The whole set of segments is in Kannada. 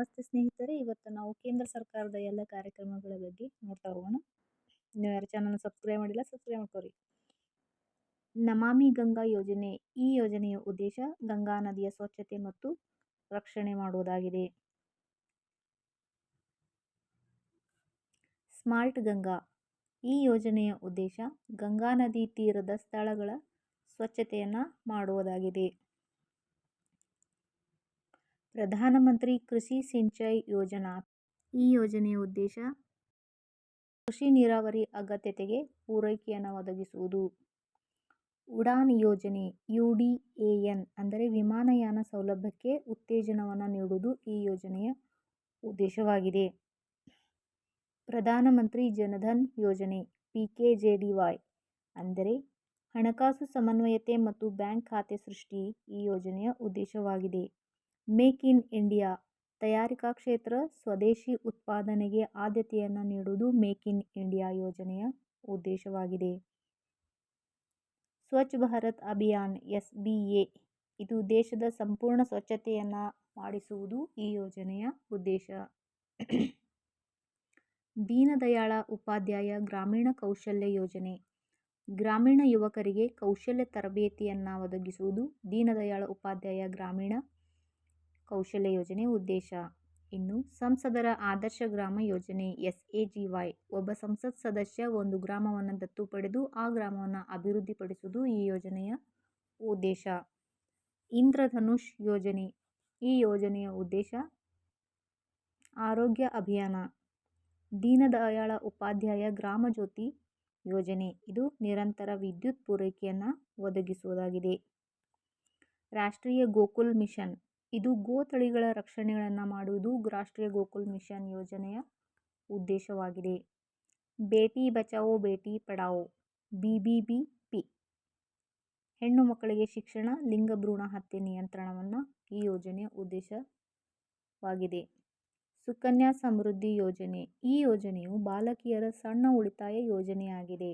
ನಮಸ್ತೆ ಸ್ನೇಹಿತರೆ, ಇವತ್ತು ನಾವು ಕೇಂದ್ರ ಸರ್ಕಾರದ ಎಲ್ಲ ಕಾರ್ಯಕ್ರಮಗಳ ಬಗ್ಗೆ ನೋಡ್ತಾ ಹೋಗೋಣ. ನೀವು ಯಾರು ಚಾನಲ್ ಸಬ್ಸ್ಕ್ರೈಬ್ ಮಾಡಿಲ್ಲ ಸಬ್ಸ್ಕ್ರೈಬ್ ಮಾಡ್ಕೋರಿ ನಮಾಮಿ ಗಂಗಾ ಯೋಜನೆ, ಈ ಯೋಜನೆಯ ಉದ್ದೇಶ ಗಂಗಾ ನದಿಯ ಸ್ವಚ್ಛತೆ ಮತ್ತು ರಕ್ಷಣೆ ಮಾಡುವುದಾಗಿದೆ. ಸ್ಮಾರ್ಟ್ ಗಂಗಾ, ಈ ಯೋಜನೆಯ ಉದ್ದೇಶ ಗಂಗಾ ನದಿ ತೀರದ ಸ್ಥಳಗಳ ಸ್ವಚ್ಛತೆಯನ್ನು ಮಾಡುವುದಾಗಿದೆ. ಪ್ರಧಾನಮಂತ್ರಿ ಕೃಷಿ ಸಿಂಚೈ ಯೋಜನಾ. ಈ ಯೋಜನೆಯ ಉದ್ದೇಶ ಕೃಷಿ ನೀರಾವರಿ ಅಗತ್ಯತೆಗೆ ಪೂರೈಕೆಯನ್ನು ಒದಗಿಸುವುದು. ಉಡಾನ್ ಯೋಜನೆ ಯು ಡಿ ಎ ಎನ್ ಅಂದರೆ ವಿಮಾನಯಾನ ಸೌಲಭ್ಯಕ್ಕೆ ಉತ್ತೇಜನವನ್ನು ನೀಡುವುದು ಈ ಯೋಜನೆಯ ಉದ್ದೇಶವಾಗಿದೆ. ಪ್ರಧಾನಮಂತ್ರಿ ಜನಧನ್ ಯೋಜನೆ P K J D Y ಅಂದರೆ ಹಣಕಾಸು ಸಮನ್ವಯತೆ ಮತ್ತು ಬ್ಯಾಂಕ್ ಖಾತೆ ಸೃಷ್ಟಿ ಈ ಯೋಜನೆಯ ಉದ್ದೇಶವಾಗಿದೆ. ಮೇಕ್ ಇನ್ ಇಂಡಿಯಾ ತಯಾರಿಕಾ ಕ್ಷೇತ್ರ ಸ್ವದೇಶಿ ಉತ್ಪಾದನೆಗೆ ಆದ್ಯತೆಯನ್ನು ನೀಡುವುದು ಮೇಕ್ ಇನ್ ಇಂಡಿಯಾ ಯೋಜನೆಯ ಉದ್ದೇಶವಾಗಿದೆ. Swachh Bharat Abhiyan S B A ಇದು ದೇಶದ ಸಂಪೂರ್ಣ ಸ್ವಚ್ಛತೆಯನ್ನು ಮಾಡಿಸುವುದು ಈ ಯೋಜನೆಯ ಉದ್ದೇಶ. ದೀನದಯಾಳ ಉಪಾಧ್ಯಾಯ ಗ್ರಾಮೀಣ ಕೌಶಲ್ಯ ಯೋಜನೆ ಗ್ರಾಮೀಣ ಯುವಕರಿಗೆ ಕೌಶಲ್ಯ ತರಬೇತಿಯನ್ನು ಒದಗಿಸುವುದು ದೀನದಯಾಳ ಉಪಾಧ್ಯಾಯ ಗ್ರಾಮೀಣ ಕೌಶಲ್ಯ ಯೋಜನೆ ಉದ್ದೇಶ. ಇನ್ನು ಸಂಸದರ ಆದರ್ಶ ಗ್ರಾಮ ಯೋಜನೆ ಎಸ್ ಎ ಜಿ ವೈ ಒಬ್ಬ ಸಂಸತ್ ಸದಸ್ಯ ಒಂದು ಗ್ರಾಮವನ್ನು ದತ್ತು ಪಡೆದು ಆ ಗ್ರಾಮವನ್ನು ಅಭಿವೃದ್ಧಿಪಡಿಸುವುದು ಈ ಯೋಜನೆಯ ಉದ್ದೇಶ. ಇಂದ್ರಧನುಷ್ ಯೋಜನೆ. ಈ ಯೋಜನೆಯ ಉದ್ದೇಶ ಆರೋಗ್ಯ ಅಭಿಯಾನ. ದೀನದಯಾಳ ಉಪಾಧ್ಯಾಯ ಗ್ರಾಮ ಜ್ಯೋತಿ ಯೋಜನೆ. ಇದು ನಿರಂತರ ವಿದ್ಯುತ್ ಪೂರೈಕೆಯನ್ನು ಒದಗಿಸುವುದಾಗಿದೆ. ರಾಷ್ಟ್ರೀಯ ಗೋಕುಲ್ ಮಿಷನ್. ಇದು ಗೋ ತಳಿಗಳ ರಕ್ಷಣೆಗಳನ್ನು ಮಾಡುವುದು ರಾಷ್ಟ್ರೀಯ ಗೋಕುಲ್ ಮಿಷನ್ ಯೋಜನೆಯ ಉದ್ದೇಶವಾಗಿದೆ. Beti Bachao, Beti Padhao, B B B P. ಹೆಣ್ಣು ಮಕ್ಕಳಿಗೆ ಶಿಕ್ಷಣ ಲಿಂಗ ಭ್ರೂಣ ಹತ್ಯೆ ನಿಯಂತ್ರಣವನ್ನು ಈ ಯೋಜನೆಯ ಉದ್ದೇಶವಾಗಿದೆ. ಸುಕನ್ಯಾ ಸಮೃದ್ಧಿ ಯೋಜನೆ. ಈ ಯೋಜನೆಯು ಬಾಲಕಿಯರ ಸಣ್ಣ ಉಳಿತಾಯ ಯೋಜನೆಯಾಗಿದೆ.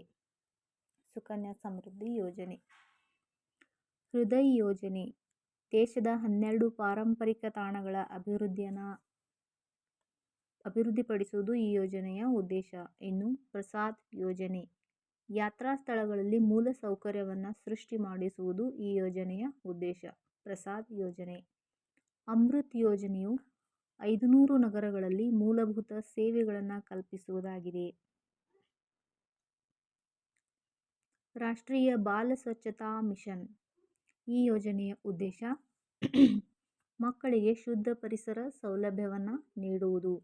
ಸುಕನ್ಯಾ ಸಮೃದ್ಧಿ ಯೋಜನೆ. ಹೃದಯ್ ಯೋಜನೆ. ದೇಶದ ಹನ್ನೆರಡು ಪಾರಂಪರಿಕ ತಾಣಗಳ ಅಭಿವೃದ್ಧಿಯನ್ನ ಅಭಿವೃದ್ಧಿಪಡಿಸುವುದು ಈ ಯೋಜನೆಯ ಉದ್ದೇಶ. ಇನ್ನು ಪ್ರಸಾದ್ ಯೋಜನೆ. ಯಾತ್ರಾ ಸ್ಥಳಗಳಲ್ಲಿ ಮೂಲ ಸೌಕರ್ಯವನ್ನು ಸೃಷ್ಟಿ ಮಾಡಿಸುವುದು ಈ ಯೋಜನೆಯ ಉದ್ದೇಶ. ಪ್ರಸಾದ್ ಯೋಜನೆ. ಅಮೃತ್ ಯೋಜನೆಯು ಐದುನೂರು ನಗರಗಳಲ್ಲಿ ಮೂಲಭೂತ ಸೇವೆಗಳನ್ನು ಕಲ್ಪಿಸುವುದಾಗಿದೆ. ರಾಷ್ಟ್ರೀಯ ಬಾಲ ಸ್ವಚ್ಛತಾ ಮಿಷನ್. ಈ ಯೋಜನೆಯ ಉದ್ದೇಶ ಮಕ್ಕಳಿಗೆ ಶುದ್ಧ ಪರಿಸರ ಸೌಲಭ್ಯವನ್ನು ನೀಡುವುದು.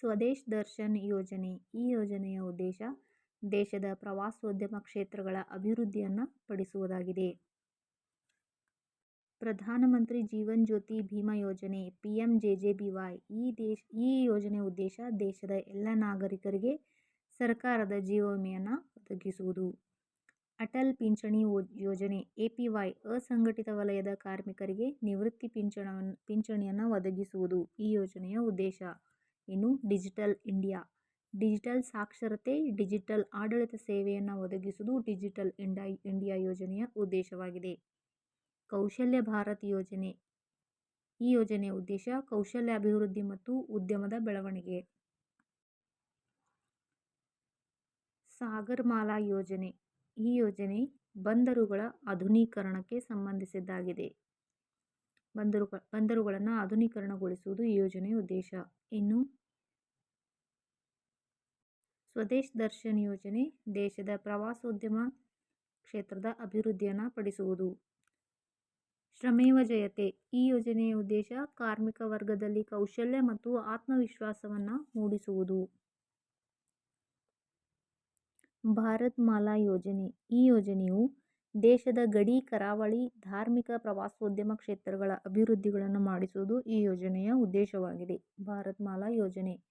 ಸ್ವದೇಶ್ ದರ್ಶನ್ ಯೋಜನೆ. ಈ ಯೋಜನೆಯ ಉದ್ದೇಶ ದೇಶದ ಪ್ರವಾಸೋದ್ಯಮ ಕ್ಷೇತ್ರಗಳ ಅಭಿವೃದ್ಧಿಯನ್ನು ಪಡಿಸುವುದಾಗಿದೆ. ಪ್ರಧಾನಮಂತ್ರಿ ಜೀವನ್ ಜ್ಯೋತಿ ಭೀಮಾ ಯೋಜನೆ P M J J B Y. ಈ ದೇಶ, ಈ ಯೋಜನೆ ಉದ್ದೇಶ ದೇಶದ ಎಲ್ಲ ನಾಗರಿಕರಿಗೆ ಸರ್ಕಾರದ ಜೀವ ವಿಮೆಯನ್ನು ಒದಗಿಸುವುದು. ಅಟಲ್ ಪಿಂಚಣಿ ಯೋಜನೆ ಎ.ಪಿ.ವೈ ಅಸಂಘಟಿತ ವಲಯದ ಕಾರ್ಮಿಕರಿಗೆ ನಿವೃತ್ತಿ ಪಿಂಚಣಿಯನ್ನ ಒದಗಿಸುವುದು ಈ ಯೋಜನೆಯ ಉದ್ದೇಶ. ಇನ್ನು ಡಿಜಿಟಲ್ ಇಂಡಿಯಾ. ಡಿಜಿಟಲ್ ಸಾಕ್ಷರತೆ, ಡಿಜಿಟಲ್ ಆಡಳಿತ ಸೇವೆಯನ್ನು ಒದಗಿಸುವುದು ಡಿಜಿಟಲ್ ಇಂಡಾ, ಇಂಡಿಯಾ ಯೋಜನೆಯ ಉದ್ದೇಶವಾಗಿದೆ. ಕೌಶಲ್ಯ ಭಾರತ್ ಯೋಜನೆ. ಈ ಯೋಜನೆಯ ಉದ್ದೇಶ ಕೌಶಲ್ಯ ಅಭಿವೃದ್ಧಿ ಮತ್ತು ಉದ್ಯಮದ ಬೆಳವಣಿಗೆ. ಸಾಗರ್ಮಾಲಾ ಯೋಜನೆ. ಈ ಯೋಜನೆ ಬಂದರುಗಳ ಆಧುನೀಕರಣಕ್ಕೆ ಸಂಬಂಧಿಸಿದ್ದಾಗಿದೆ. ಬಂದರು, ಬಂದರುಗಳನ್ನು ಆಧುನೀಕರಣಗೊಳಿಸುವುದು ಈ ಯೋಜನೆಯ ಉದ್ದೇಶ. ಇನ್ನು ಸ್ವದೇಶ್ ದರ್ಶನ್ ಯೋಜನೆ ದೇಶದ ಪ್ರವಾಸೋದ್ಯಮ ಕ್ಷೇತ್ರದ ಅಭಿವೃದ್ಧಿಯನ್ನು ಪಡಿಸುವುದು. ಶ್ರಮೇವ ಜಯತೆ ಈ ಯೋಜನೆಯ ಉದ್ದೇಶ ಕಾರ್ಮಿಕ ವರ್ಗದಲ್ಲಿ ಕೌಶಲ್ಯ ಮತ್ತು ಆತ್ಮವಿಶ್ವಾಸವನ್ನು ಮೂಡಿಸುವುದು. ಭಾರತ್ ಮಾಲಾ ಯೋಜನೆ. ಈ ಯೋಜನೆಯು ದೇಶದ ಗಡಿ, ಕರಾವಳಿ, ಧಾರ್ಮಿಕ ಪ್ರವಾಸೋದ್ಯಮ ಕ್ಷೇತ್ರಗಳ ಅಭಿವೃದ್ಧಿಗಳನ್ನು ಮಾಡಿಸುವುದು ಈ ಯೋಜನೆಯ ಉದ್ದೇಶವಾಗಿದೆ. ಭಾರತ್ ಮಾಲಾ ಯೋಜನೆ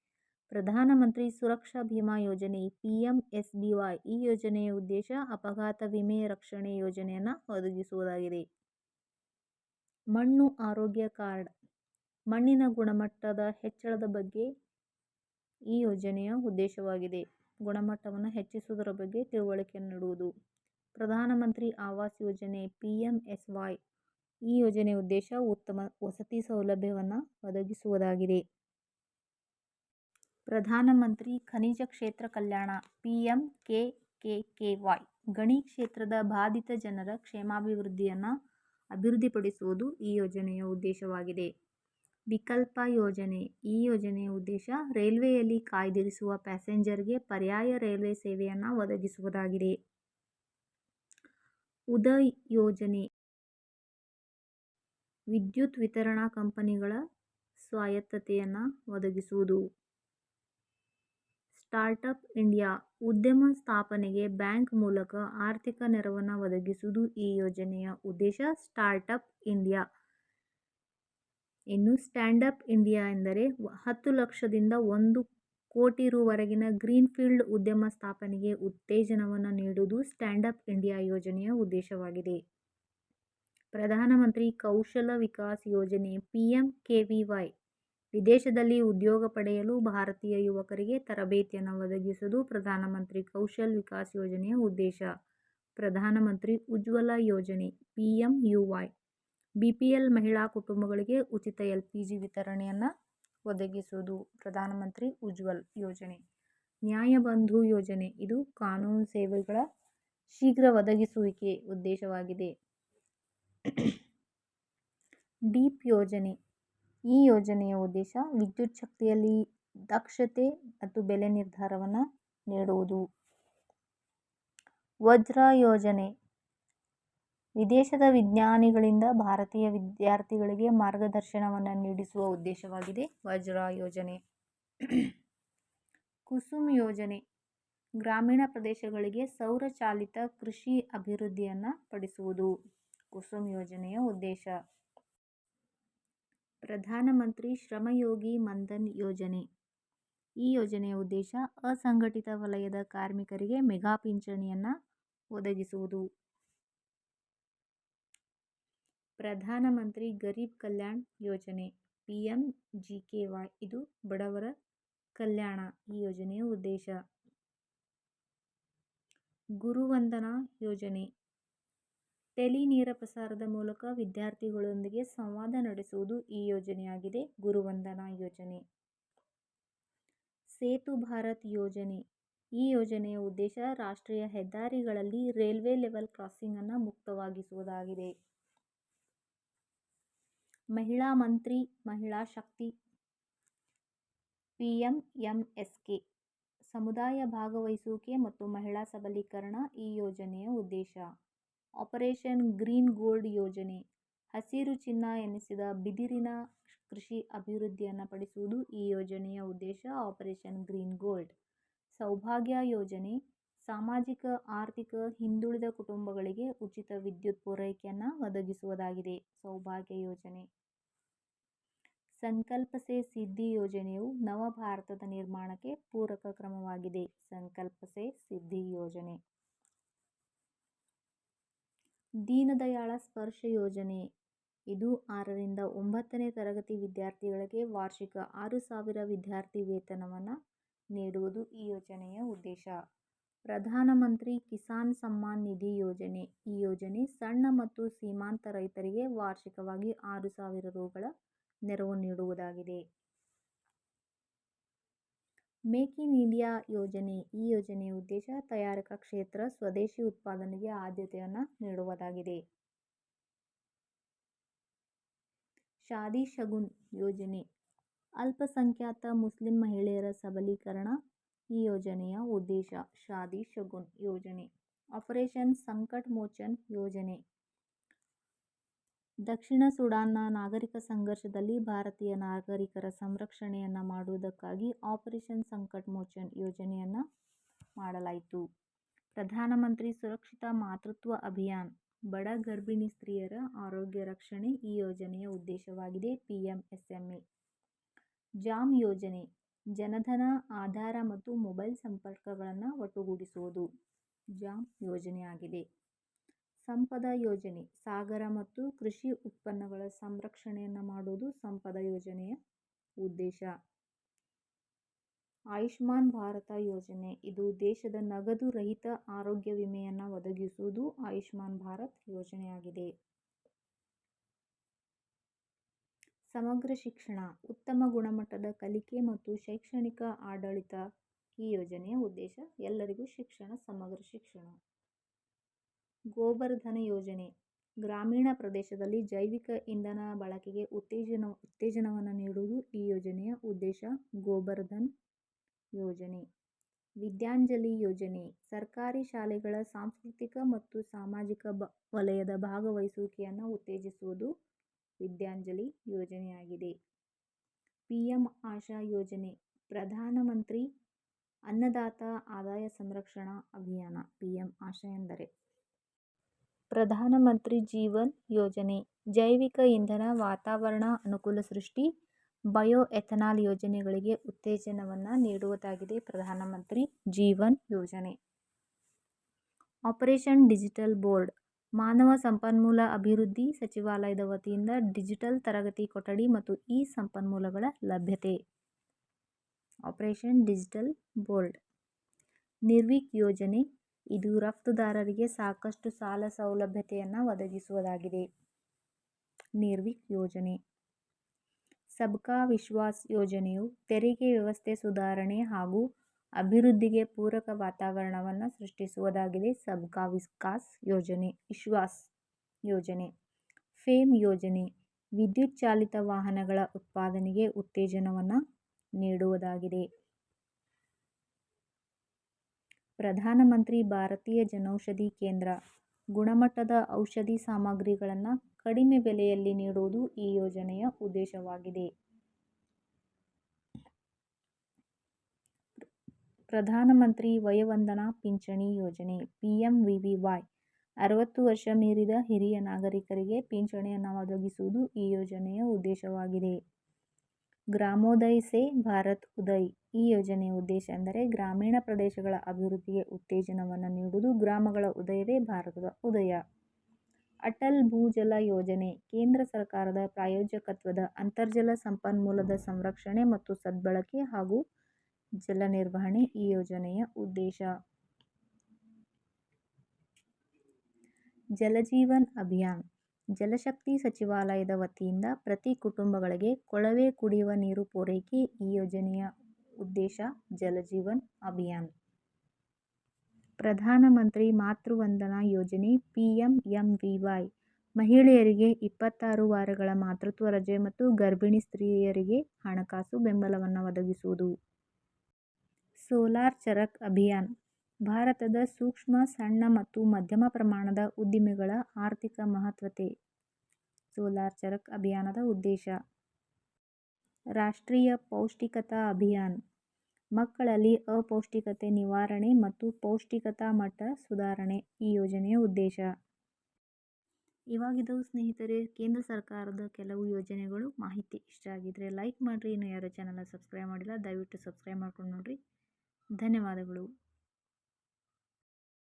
ಪ್ರಧಾನಮಂತ್ರಿ ಸುರಕ್ಷಾ ಭೀಮಾ ಯೋಜನೆ, P M S B Y. ಈ ಯೋಜನೆಯ ಉದ್ದೇಶ ಅಪಘಾತ ವಿಮೆ ರಕ್ಷಣೆ ಯೋಜನೆಯನ್ನು ಒದಗಿಸುವುದಾಗಿದೆ. ಮಣ್ಣು ಆರೋಗ್ಯ ಕಾರ್ಡ್. ಮಣ್ಣಿನ ಗುಣಮಟ್ಟದ ಹೆಚ್ಚಳದ ಬಗ್ಗೆ ಈ ಯೋಜನೆಯ ಉದ್ದೇಶವಾಗಿದೆ. ಗುಣಮಟ್ಟವನ್ನು ಹೆಚ್ಚಿಸುವುದರ ಬಗ್ಗೆ ತಿಳುವಳಿಕೆ ನೀಡುವುದು ಪ್ರಧಾನಮಂತ್ರಿ ಆವಾಸ್ ಯೋಜನೆ ಪಿ ಎಂ ಎಸ್ ವೈ ಈ ಯೋಜನೆಯ ಉದ್ದೇಶ ಉತ್ತಮ ವಸತಿ ಸೌಲಭ್ಯವನ್ನು ಒದಗಿಸುವುದಾಗಿದೆ ಪ್ರಧಾನಮಂತ್ರಿ ಖನಿಜ ಕ್ಷೇತ್ರ ಕಲ್ಯಾಣ ಪಿ.ಎಂ.ಕೆ.ಕೆ.ವೈ. ಗಣಿ ಕ್ಷೇತ್ರದ ಬಾಧಿತ ಜನರ ಕ್ಷೇಮಾಭಿವೃದ್ಧಿಯನ್ನು ಅಭಿವೃದ್ಧಿಪಡಿಸುವುದು ಈ ಯೋಜನೆಯ ಉದ್ದೇಶವಾಗಿದೆ. ವಿಕಲ್ಪ ಯೋಜನೆ ಈ ಯೋಜನೆಯ ಉದ್ದೇಶ ರೈಲ್ವೆಯಲ್ಲಿ ಕಾಯ್ದಿರಿಸುವ ಪ್ಯಾಸೆಂಜರ್ಗೆ ಪರ್ಯಾಯ ರೈಲ್ವೆ ಸೇವೆಯನ್ನು ಒದಗಿಸುವುದಾಗಿದೆ. ಉದಯ್ ಯೋಜನೆ ವಿದ್ಯುತ್ ವಿತರಣಾ ಕಂಪನಿಗಳ ಸ್ವಾಯತ್ತತೆಯನ್ನು ಒದಗಿಸುವುದು. ಸ್ಟಾರ್ಟಪ್ ಇಂಡಿಯಾ ಉದ್ಯಮ ಸ್ಥಾಪನೆಗೆ ಬ್ಯಾಂಕ್ ಮೂಲಕ ಆರ್ಥಿಕ ನೆರವನ್ನು ಒದಗಿಸುವುದು ಈ ಯೋಜನೆಯ ಉದ್ದೇಶ. ಸ್ಟಾರ್ಟಪ್ ಇಂಡಿಯಾ ಇನ್ನು ಸ್ಟ್ಯಾಂಡ್ ಅಪ್ ಇಂಡಿಯಾ ಎಂದರೆ ಹತ್ತು ಲಕ್ಷದಿಂದ ಒಂದು ಕೋಟಿ ರೂವರೆಗಿನ ಗ್ರೀನ್ ಫೀಲ್ಡ್ ಉದ್ಯಮ ಸ್ಥಾಪನೆಗೆ ಉತ್ತೇಜನವನ್ನು ನೀಡುವುದು ಅಪ್ ಇಂಡಿಯಾ ಯೋಜನೆಯ ಉದ್ದೇಶವಾಗಿದೆ. ಪ್ರಧಾನಮಂತ್ರಿ ಕೌಶಲ ವಿಕಾಸ್ ಯೋಜನೆ ಪಿ.ಎಂ.ಕೆ.ವಿ.ವೈ. ವಿದೇಶದಲ್ಲಿ ಉದ್ಯೋಗ ಪಡೆಯಲು ಭಾರತೀಯ ಯುವಕರಿಗೆ ತರಬೇತಿಯನ್ನು ಒದಗಿಸುವುದು ಪ್ರಧಾನಮಂತ್ರಿ ಕೌಶಲ್ ವಿಕಾಸ್ ಯೋಜನೆಯ ಉದ್ದೇಶ. ಪ್ರಧಾನಮಂತ್ರಿ ಉಜ್ವಲ ಯೋಜನೆ ಬಿಪಿಎಲ್ ಮಹಿಳಾ ಕುಟುಂಬಗಳಿಗೆ ಉಚಿತ ಎಲ್ಪಿಜಿ ವಿತರಣೆಯನ್ನು ಒದಗಿಸುವುದು ಪ್ರಧಾನಮಂತ್ರಿ ಉಜ್ವಲ್ ಯೋಜನೆ. ನ್ಯಾಯಬಂಧು ಯೋಜನೆ ಇದು ಕಾನೂನು ಸೇವೆಗಳ ಶೀಘ್ರ ಒದಗಿಸುವಿಕೆ ಉದ್ದೇಶವಾಗಿದೆ. ಡೀಪ್ ಯೋಜನೆ ಈ ಯೋಜನೆಯ ಉದ್ದೇಶ ವಿದ್ಯುತ್ ಶಕ್ತಿಯಲ್ಲಿ ದಕ್ಷತೆ ಮತ್ತು ಬೆಲೆ ನಿರ್ಧಾರವನ್ನು ನೀಡುವುದು. ವಜ್ರ ಯೋಜನೆ ವಿದೇಶದ ವಿಜ್ಞಾನಿಗಳಿಂದ ಭಾರತೀಯ ವಿದ್ಯಾರ್ಥಿಗಳಿಗೆ ಮಾರ್ಗದರ್ಶನವನ್ನು ನೀಡಿಸುವ ಉದ್ದೇಶವಾಗಿದೆ ವಜ್ರ ಯೋಜನೆ. ಕುಸುಮ್ ಯೋಜನೆ ಗ್ರಾಮೀಣ ಪ್ರದೇಶಗಳಿಗೆ ಸೌರ ಚಾಲಿತ ಕೃಷಿ ಅಭಿವೃದ್ಧಿಯನ್ನು ಪಡಿಸುವುದು ಕುಸುಮ್ ಯೋಜನೆಯ ಉದ್ದೇಶ. ಪ್ರಧಾನಮಂತ್ರಿ ಶ್ರಮಯೋಗಿ ಮನ್ಧನ್ ಯೋಜನೆ ಈ ಯೋಜನೆಯ ಉದ್ದೇಶ ಅಸಂಘಟಿತ ವಲಯದ ಕಾರ್ಮಿಕರಿಗೆ ಮೆಗಾ ಪಿಂಚಣಿಯನ್ನು ಒದಗಿಸುವುದು. ಪ್ರಧಾನಮಂತ್ರಿ ಗರೀಬ್ ಕಲ್ಯಾಣ್ ಯೋಜನೆ ಪಿ.ಎಂ.ಜಿ.ಕೆ.ವೈ. ಇದು ಬಡವರ ಕಲ್ಯಾಣ ಈ ಯೋಜನೆಯ ಉದ್ದೇಶ. ಗುರುವಂದನಾ ಯೋಜನೆ, ಟೆಲಿ ನೇರಪ್ರಸಾರದ ಮೂಲಕ ವಿದ್ಯಾರ್ಥಿಗಳೊಂದಿಗೆ ಸಂವಾದ ನಡೆಸುವುದು ಈ ಯೋಜನೆಯಾಗಿದೆ, ಗುರುವಂದನಾ ಯೋಜನೆ. ಸೇತು ಭಾರತ್ ಯೋಜನೆ, ಈ ಯೋಜನೆಯ ಉದ್ದೇಶ ರಾಷ್ಟ್ರೀಯ ಹೆದ್ದಾರಿಗಳಲ್ಲಿ ರೈಲ್ವೆ ಲೆವೆಲ್ ಕ್ರಾಸಿಂಗ್ ಅನ್ನು ಮುಕ್ತವಾಗಿಸುವುದಾಗಿದೆ. ಮಹಿಳಾ ಮಂತ್ರಿ, ಮಹಿಳಾ ಶಕ್ತಿ ಪಿ.ಎಂ.ಎಂ.ಎಸ್.ಕೆ. ಸಮುದಾಯ ಭಾಗವಹಿಸುವಿಕೆ ಮತ್ತು ಮಹಿಳಾ ಸಬಲೀಕರಣ ಈ ಯೋಜನೆಯ ಉದ್ದೇಶ. ಆಪರೇಷನ್ ಗ್ರೀನ್ ಗೋಲ್ಡ್ ಯೋಜನೆ ಹಸಿರು ಚಿನ್ನ ಎನಿಸಿದ ಬಿದಿರಿನ ಕೃಷಿ ಅಭಿವೃದ್ಧಿಯನ್ನು ಪಡಿಸುವುದು ಈ ಯೋಜನೆಯ ಉದ್ದೇಶ ಆಪರೇಷನ್ ಗ್ರೀನ್ ಗೋಲ್ಡ್. ಸೌಭಾಗ್ಯ ಯೋಜನೆ ಸಾಮಾಜಿಕ, ಆರ್ಥಿಕ ಹಿಂದುಳಿದ ಕುಟುಂಬಗಳಿಗೆ ಉಚಿತ ವಿದ್ಯುತ್ ಪೂರೈಕೆಯನ್ನು ಒದಗಿಸುವುದಾಗಿದೆ ಸೌಭಾಗ್ಯ ಯೋಜನೆ. ಸಂಕಲ್ಪ ಸೇ ಸಿದ್ಧಿ ಯೋಜನೆಯು ನವ ಭಾರತದ ನಿರ್ಮಾಣಕ್ಕೆ ಪೂರಕ ಕ್ರಮವಾಗಿದೆ ಸಂಕಲ್ಪ ಸೇ ಸಿದ್ಧಿ ಯೋಜನೆ. ದೀನದಯಾಳ ಸ್ಪರ್ಶ ಯೋಜನೆ ಇದು ಆರರಿಂದ ಒಂಬತ್ತನೇ ತರಗತಿ ವಿದ್ಯಾರ್ಥಿಗಳಿಗೆ ವಾರ್ಷಿಕ ಆರು ಸಾವಿರ ವಿದ್ಯಾರ್ಥಿ ವೇತನವನ್ನು ನೀಡುವುದು ಈ ಯೋಜನೆಯ ಉದ್ದೇಶ. ಪ್ರಧಾನಮಂತ್ರಿ ಕಿಸಾನ್ ಸಮ್ಮಾನ್ ನಿಧಿ ಯೋಜನೆ ಈ ಯೋಜನೆ ಸಣ್ಣ ಮತ್ತು ಸೀಮಾಂತ ರೈತರಿಗೆ ವಾರ್ಷಿಕವಾಗಿ ಆರು ಸಾವಿರ ರೂ.ಗಳ ನೆರವು ನೀಡುವುದಾಗಿದೆ. ಮೇಕ್ ಇನ್ ಇಂಡಿಯಾ ಯೋಜನೆ ಈ ಯೋಜನೆಯ ಉದ್ದೇಶ ತಯಾರಕ ಕ್ಷೇತ್ರ ಸ್ವದೇಶಿ ಉತ್ಪಾದನೆಗೆ ಆದ್ಯತೆಯನ್ನು ನೀಡುವುದಾಗಿದೆ. ಶಾದಿ ಶಗುನ್ ಯೋಜನೆ ಅಲ್ಪಸಂಖ್ಯಾತ ಮುಸ್ಲಿಂ ಮಹಿಳೆಯರ ಸಬಲೀಕರಣ ಈ ಯೋಜನೆಯ ಉದ್ದೇಶ. ಶಾದಿ ಶಗುನ್ ಯೋಜನೆ. ಆಪರೇಷನ್ ಸಂಕಟ್ ಮೋಚನ್ ಯೋಜನೆ ದಕ್ಷಿಣ ಸುಡಾನ್ನ ನಾಗರಿಕ ಸಂಘರ್ಷದಲ್ಲಿ ಭಾರತೀಯ ನಾಗರಿಕರ ಸಂರಕ್ಷಣೆಯನ್ನು ಮಾಡುವುದಕ್ಕಾಗಿ ಆಪರೇಷನ್ ಸಂಕಟ್ ಮೋಚನ್ ಯೋಜನೆಯನ್ನು ಮಾಡಲಾಯಿತು. ಪ್ರಧಾನಮಂತ್ರಿ ಸುರಕ್ಷಿತ ಮಾತೃತ್ವ ಅಭಿಯಾನ್, ಬಡ ಗರ್ಭಿಣಿ ಸ್ತ್ರೀಯರ ಆರೋಗ್ಯ ರಕ್ಷಣೆ ಈ ಯೋಜನೆಯ ಉದ್ದೇಶವಾಗಿದೆ P M S M A JAM ಯೋಜನೆ ಜನಧನ, ಆಧಾರ ಮತ್ತು ಮೊಬೈಲ್ ಸಂಪರ್ಕಗಳನ್ನು ಒಟ್ಟುಗೂಡಿಸುವುದು ಜಾಮ್ ಯೋಜನೆಯಾಗಿದೆ. ಸಂಪದ ಯೋಜನೆ, ಸಾಗರ ಮತ್ತು ಕೃಷಿ ಉತ್ಪನ್ನಗಳ ಸಂರಕ್ಷಣೆಯನ್ನು ಮಾಡುವುದು ಸಂಪದ ಯೋಜನೆಯ ಉದ್ದೇಶ. ಆಯುಷ್ಮಾನ್ ಭಾರತ ಯೋಜನೆ, ಇದು ದೇಶದ ನಗದು ರಹಿತ ಆರೋಗ್ಯ ವಿಮೆಯನ್ನು ಒದಗಿಸುವುದು ಆಯುಷ್ಮಾನ್ ಭಾರತ್ ಯೋಜನೆಯಾಗಿದೆ. ಸಮಗ್ರ ಶಿಕ್ಷಣ, ಉತ್ತಮ ಗುಣಮಟ್ಟದ ಕಲಿಕೆ ಮತ್ತು ಶೈಕ್ಷಣಿಕ ಆಡಳಿತ ಈ ಯೋಜನೆಯ ಉದ್ದೇಶ. ಎಲ್ಲರಿಗೂ ಶಿಕ್ಷಣ, ಸಮಗ್ರ ಶಿಕ್ಷಣ. ಗೋಬರ್ಧನ ಯೋಜನೆ. ಗ್ರಾಮೀಣ ಪ್ರದೇಶದಲ್ಲಿ ಜೈವಿಕ ಇಂಧನ ಬಳಕೆಗೆ ಉತ್ತೇಜನ, ಉತ್ತೇಜನವನ್ನು ನೀಡುವುದು ಈ ಯೋಜನೆಯ ಉದ್ದೇಶ. ಗೋಬರ್ಧನ್ ಯೋಜನೆ. ವಿದ್ಯಾಂಜಲಿ ಯೋಜನೆ. ಸರ್ಕಾರಿ ಶಾಲೆಗಳ ಸಾಂಸ್ಕೃತಿಕ ಮತ್ತು ಸಾಮಾಜಿಕ ಬ, ವಲಯದ ಭಾಗವಹಿಸುವಿಕೆಯನ್ನು ಉತ್ತೇಜಿಸುವುದು ವಿದ್ಯಾಂಜಲಿ ಯೋಜನೆಯಾಗಿದೆ. ಪಿಎಂ ಆಶಾ ಯೋಜನೆ ಪ್ರಧಾನಮಂತ್ರಿ ಅನ್ನದಾತ ಆದಾಯ ಸಂರಕ್ಷಣಾ ಅಭಿಯಾನ, ಪಿಎಂ ಆಶಾ ಎಂದರೆ. ಪ್ರಧಾನಮಂತ್ರಿ ಜೀವನ್ ಯೋಜನೆ, ಜೈವಿಕ ಇಂಧನ ವಾತಾವರಣ ಅನುಕೂಲ ಸೃಷ್ಟಿ, ಬಯೋ ಎಥನಾಲ್ ಯೋಜನೆಗಳಿಗೆ ಉತ್ತೇಜನವನ್ನು ನೀಡುವುದಾಗಿದೆ ಪ್ರಧಾನಮಂತ್ರಿ ಜೀವನ್ ಯೋಜನೆ. ಆಪರೇಷನ್ ಡಿಜಿಟಲ್ ಬೋರ್ಡ್ ಮಾನವ ಸಂಪನ್ಮೂಲ ಅಭಿವೃದ್ಧಿ ಸಚಿವಾಲಯದ ವತಿಯಿಂದ ಡಿಜಿಟಲ್ ತರಗತಿ ಕೊಠಡಿ ಮತ್ತು ಇ ಸಂಪನ್ಮೂಲಗಳ ಲಭ್ಯತೆ. ಆಪರೇಷನ್ ಡಿಜಿಟಲ್ ಬೋರ್ಡ್ ನಿರ್ವಿಕ್ ಯೋಜನೆ. ಇದು ರಫ್ತುದಾರರಿಗೆ ಸಾಕಷ್ಟು ಸಾಲ ಸೌಲಭ್ಯತೆಯನ್ನು ಒದಗಿಸುವುದಾಗಿದೆ. ನಿರ್ವಿಕ್ ಯೋಜನೆ. ಸಬ್ಕಾ ವಿಶ್ವಾಸ್ ಯೋಜನೆಯು ತೆರಿಗೆ ವ್ಯವಸ್ಥೆ ಸುಧಾರಣೆ ಹಾಗೂ ಅಭಿವೃದ್ಧಿಗೆ ಪೂರಕ ವಾತಾವರಣವನ್ನು ಸೃಷ್ಟಿಸುವುದಾಗಿದೆ ಸಬ್ಕಾ ವಿಕಾಸ್ ಯೋಜನೆ, ವಿಶ್ವಾಸ್ ಯೋಜನೆ. ಫೇಮ್ ಯೋಜನೆ, ವಿದ್ಯುತ್ ಚಾಲಿತ ವಾಹನಗಳ ಉತ್ಪಾದನೆಗೆ ಉತ್ತೇಜನವನ್ನು ನೀಡುವುದಾಗಿದೆ. ಪ್ರಧಾನಮಂತ್ರಿ ಭಾರತೀಯ ಜನೌಷಧಿ ಕೇಂದ್ರ, ಗುಣಮಟ್ಟದ ಔಷಧಿ ಸಾಮಗ್ರಿಗಳನ್ನು ಕಡಿಮೆ ಬೆಲೆಯಲ್ಲಿ ನೀಡುವುದು ಈ ಯೋಜನೆಯ ಉದ್ದೇಶವಾಗಿದೆ. ಪ್ರಧಾನಮಂತ್ರಿ ವಯೋವಂದನಾ ಪಿಂಚಣಿ ಯೋಜನೆ ಪಿ.ಎಂ.ವಿ.ವಿ.ವಾಯ್ ಅರವತ್ತು ವರ್ಷ ಮೀರಿದ ಹಿರಿಯ ನಾಗರಿಕರಿಗೆ ಪಿಂಚಣಿಯನ್ನು ಒದಗಿಸುವುದು ಈ ಯೋಜನೆಯ ಉದ್ದೇಶವಾಗಿದೆ. ಗ್ರಾಮೋದಯ್ ಸೇ ಭಾರತ್ ಉದಯ್. ಈ ಯೋಜನೆಯ ಉದ್ದೇಶ ಎಂದರೆ ಗ್ರಾಮೀಣ ಪ್ರದೇಶಗಳ ಅಭಿವೃದ್ಧಿಗೆ ಉತ್ತೇಜನವನ್ನು ನೀಡುವುದು ಗ್ರಾಮಗಳ ಉದಯವೇ ಭಾರತದ ಉದಯ. ಅಟಲ್ ಭೂಜಲ ಯೋಜನೆ, ಕೇಂದ್ರ ಸರ್ಕಾರದ ಪ್ರಾಯೋಜಕತ್ವದ ಅಂತರ್ಜಲ ಸಂಪನ್ಮೂಲದ ಸಂರಕ್ಷಣೆ ಮತ್ತು ಸದ್ಬಳಕೆ ಹಾಗೂ ಜಲ ನಿರ್ವಹಣೆ ಈ ಯೋಜನೆಯ ಉದ್ದೇಶ. ಜಲಜೀವನ್ ಅಭಿಯಾನ್. ಜಲಶಕ್ತಿ ಸಚಿವಾಲಯದ ವತಿಯಿಂದ ಪ್ರತಿ ಕುಟುಂಬಗಳಿಗೆ ಕೊಳವೆ ಕುಡಿಯುವ ನೀರು ಪೂರೈಕೆ ಈ ಯೋಜನೆಯ ಉದ್ದೇಶ ಜಲಜೀವನ್ ಅಭಿಯಾನ್. ಪ್ರಧಾನಮಂತ್ರಿ ಮಾತೃವಂದನಾ ಯೋಜನೆ P M M V Y ಮಹಿಳೆಯರಿಗೆ ಇಪ್ಪತ್ತಾರು ವಾರಗಳ ಮಾತೃತ್ವ ರಜೆ ಮತ್ತು ಗರ್ಭಿಣಿ ಸ್ತ್ರೀಯರಿಗೆ ಹಣಕಾಸು ಬೆಂಬಲವನ್ನು ಒದಗಿಸುವುದು. ಸೋಲಾರ್ ಚರಕ್ ಅಭಿಯಾನ್. ಭಾರತದ ಸೂಕ್ಷ್ಮ, ಸಣ್ಣ ಮತ್ತು ಮಧ್ಯಮ ಪ್ರಮಾಣದ ಉದ್ದಿಮೆಗಳ ಆರ್ಥಿಕ ಮಹತ್ವತೆ. ಸೋಲಾರ್ ಚರಕ್ ಅಭಿಯಾನದ ಉದ್ದೇಶ. ರಾಷ್ಟ್ರೀಯ ಪೌಷ್ಟಿಕತಾ ಅಭಿಯಾನ್. ಮಕ್ಕಳಲ್ಲಿ ಅಪೌಷ್ಟಿಕತೆ ನಿವಾರಣೆ ಮತ್ತು ಪೌಷ್ಟಿಕತಾ ಮಟ್ಟ ಸುಧಾರಣೆ ಈ ಯೋಜನೆಯ ಉದ್ದೇಶ. ಇವಾಗಿದ್ದವು ಸ್ನೇಹಿತರೆ, ಕೇಂದ್ರ ಸರ್ಕಾರದ ಕೆಲವು ಯೋಜನೆಗಳು ಮಾಹಿತಿ ಇಷ್ಟ ಆಗಿದ್ರೆ ಲೈಕ್ ಮಾಡಿರಿ. ಇನ್ನು ಯಾರು ಚಾನಲ್ನ ಸಬ್ಸ್ಕ್ರೈಬ್ ಮಾಡಿಲ್ಲ, ದಯವಿಟ್ಟು ಸಬ್ಸ್ಕ್ರೈಬ್ ಮಾಡ್ಕೊಂಡು ನೋಡಿರಿ. ಧನ್ಯವಾದಗಳು.